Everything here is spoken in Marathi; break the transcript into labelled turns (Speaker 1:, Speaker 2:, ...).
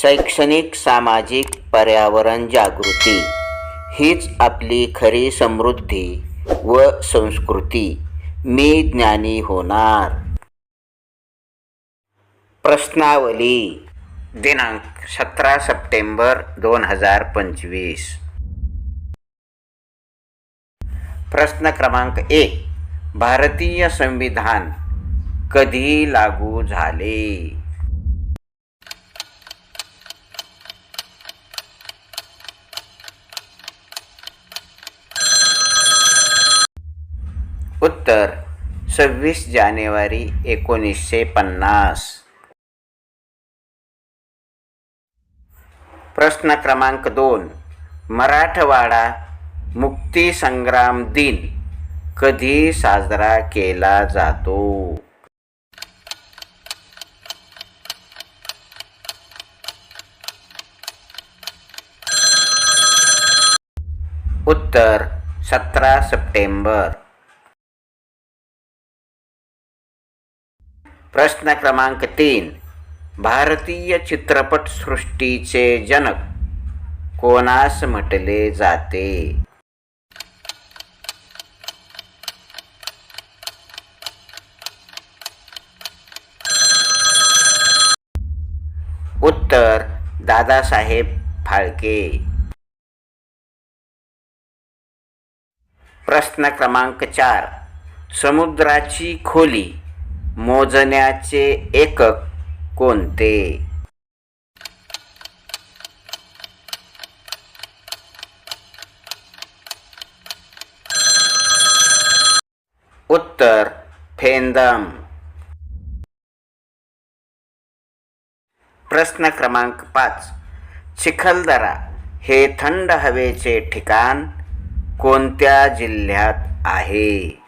Speaker 1: शैक्षणिक सामाजिक पर्यावरण जागृती. हीच आपली खरी समृद्धी व संस्कृती. मी ज्ञानी होणार. प्रश्नावली. दिनांक सतरा सप्टेंबर दोन हजार पंचवीस. प्रश्न क्रमांक एक. भारतीय संविधान कधी लागू झाले? उत्तर सव्वीस जानेवारी एकोणीसशे पन्नास. प्रश्न क्रमांक दोन मराठवाडा मुक्तीसंग्राम दिन कधी साजरा केला जातो? उत्तर सतरा सप्टेंबर. प्रश्न क्रमांक तीन. भारतीय चित्रपटसृष्टीचे जनक कोणास म्हटले जाते? उत्तर दादासाहेब फाळके. प्रश्न क्रमांक चार. समुद्राची खोली मोजण्याचे एकक कोणते? उत्तर फेंदम. प्रश्न क्रमांक पाच. चिखलदरा हे थंड हवेचे ठिकाण कोणत्या जिल्ह्यात आहे?